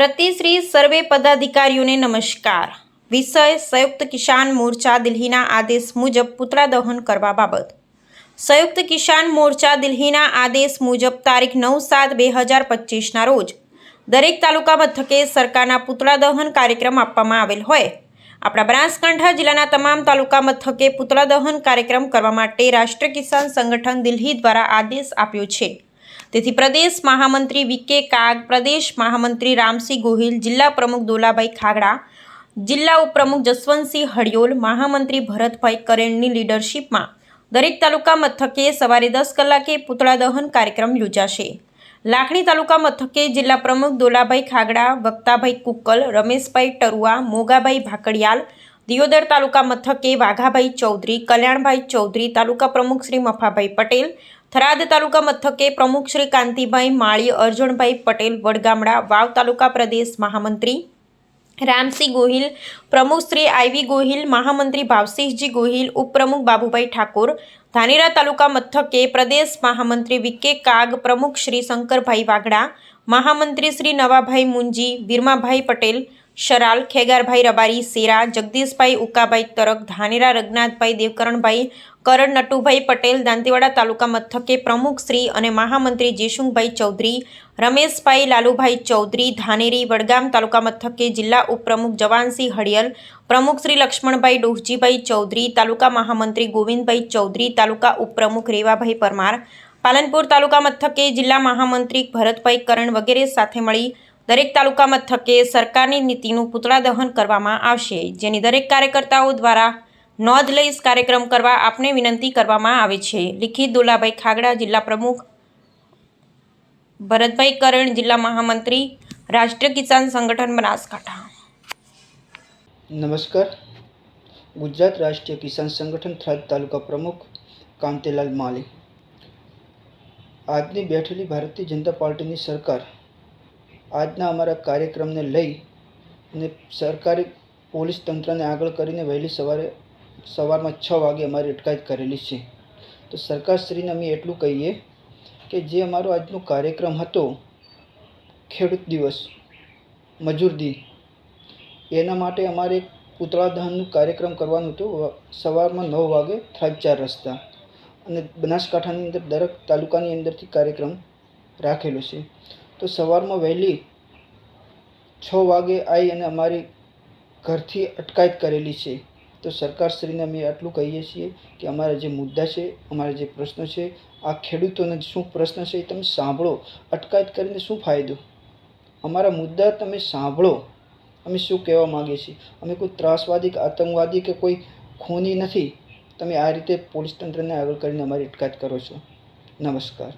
પ્રતિશ્રી સર્વે પદાધિકારીઓને નમસ્કાર. વિષય સંયુક્ત કિસાન મોરચા દિલ્હીના આદેશ મુજબ પુતળા દહન કરવા બાબત. સંયુક્ત કિસાન મોરચા દિલ્હીના આદેશ મુજબ તારીખ નવ સાત બે હજાર પચીસના રોજ દરેક તાલુકા મથકે સરકારના પુતળા દહન કાર્યક્રમ આપવામાં આવેલ હોય. આપણા બનાસકાંઠા જિલ્લાના તમામ તાલુકા મથકે પુતળા દહન કાર્યક્રમ કરવા માટે રાષ્ટ્રીય કિસાન સંગઠન દિલ્હી દ્વારા આદેશ આપ્યો છે. તેથી પ્રદેશ મહામંત્રી વિકે કાગ, પ્રદેશ મહામંત્રી રામસિંહ ગોહિલ, જિલ્લા પ્રમુખ દોલાભાઈ ખાગડા, જિલ્લા ઉપપ્રમુખ જસવંતસિંહ હડિયોલ મહામંત્રી ભરતભાઈ કરેણની લીડરશીપમાં દરેક તાલુકા મથકે સવારે દસ કલાકે પૂતળા દહન કાર્યક્રમ યોજાશે. લાખણી તાલુકા મથકે જિલ્લા પ્રમુખ દોલાભાઈ ખાગડા, વક્તાભાઈ કુકલ, રમેશભાઈ ટરુઆ, મોગાભાઈ ભાકડિયાલ દિયોદર તાલુકા મથકે વાઘાભાઈ ચૌધરી, કલ્યાણભાઈ ચૌધરી, તાલુકા પ્રમુખ શ્રી મફાભાઈ પટેલ, થરાદ તાલુકા મથકે પ્રમુખ શ્રી કાંતિભાઈ માળી અર્જુનભાઈ પટેલ, વડગામડા વાવ તાલુકા પ્રદેશ મહામંત્રી રામસિંહ ગોહિલ, પ્રમુખ શ્રી આઈવી ગોહિલ, મહામંત્રી ભાવસિંહજી ગોહિલ, ઉપપ્રમુખ બાબુભાઈ ઠાકોર, ધાનેરા તાલુકા મથકે પ્રદેશ મહામંત્રી વિકે કાગ, પ્રમુખ શ્રી શંકરભાઈ વાગડા મહામંત્રી શ્રી નવાભાઈ મુંજી, વીરમાભાઈ પટેલ શરાલ, ખેગારભાઈ રબારી, સેરા, જગદીશભાઈ ઉકાભાઈ તરક, ધાનેરા, રઘનાથભાઈ, દેવકરણભાઈ, કરણ નટુભાઈ પટેલ, દાંતીવાડા તાલુકા મથકે પ્રમુખ શ્રી અને મહામંત્રી જેશુંભાઈ ચૌધરી, રમેશભાઈ લાલુભાઈ ચૌધરી, ધાનેરી, વડગામ તાલુકા મથકે જિલ્લા ઉપપ્રમુખ જવાનસિંહ હડિયલ પ્રમુખ શ્રી લક્ષ્મણભાઈ ડોહજીભાઈ ચૌધરી, તાલુકા મહામંત્રી ગોવિંદભાઈ ચૌધરી, તાલુકા ઉપપ્રમુખ રેવાભાઈ પરમાર, પાલનપુર તાલુકા મથકે જિલ્લા મહામંત્રી ભરતભાઈ કરણ વગેરે સાથે મળી દરેક તાલુકા મથકે સરકારની નીતિનું પૂતળા દહન કરવામાં આવશે, જેની દરેક કાર્યકર્તાઓ દ્વારા નોંધ લઈ કાર્યક્રમ કરવા આપને વિનંતી કરવામાં આવે છે. લિખિત દુલાભાઈ ખાગડા, જિલ્લા પ્રમુખ. ભરતભાઈ કરણ, જિલ્લા મહામંત્રી. રાષ્ટ્રીય કિસાન સંગઠન બનાસકાંઠા. નમસ્કાર. ગુજરાત રાષ્ટ્રીય કિસાન સંગઠન થરાદ તાલુકા પ્રમુખ કાંતિલાલ માલી આજની બેઠેલી ભારતીય જનતા પાર્ટીની સરકાર આજના અમારા કાર્યક્રમને લઈ અને સરકારી પોલીસ તંત્રને આગળ કરીને વહેલી સવારે, સવારમાં છ વાગે અમારી અટકાયત કરેલી છે. તો સરકારશ્રીને અમે એટલું કહીએ કે જે અમારો આજનો કાર્યક્રમ હતો, ખેડૂત દિવસ, મજૂર દિન, એના માટે અમારે એક પૂતળા દહનનું કાર્યક્રમ કરવાનું હતું. સવારમાં નવ વાગે થરાદ ચાર રસ્તા અને બનાસકાંઠાની અંદર દરેક તાલુકાની અંદરથી કાર્યક્રમ રાખેલો છે. તો સવારમાં વહેલી છ વાગે આવી અને અમારી ઘરથી અટકાયત કરેલી છે. તો સરકારશ્રીને અમે આટલું કહીએ છીએ કે અમારા જે મુદ્દા છે, અમારા જે પ્રશ્નો છે, આ ખેડૂતોને શું પ્રશ્ન છે એ તમે સાંભળો. અટકાયત કરીને શું ફાયદો? અમારા મુદ્દા તમે સાંભળો. અમે શું કહેવા માંગીએ છીએ? અમે કોઈ ત્રાસવાદી કે આતંકવાદી કે કોઈ ખૂની નથી. તમે આ રીતે પોલીસ તંત્રને આગળ કરીને અમારી અટકાયત કરો છો. નમસ્કાર.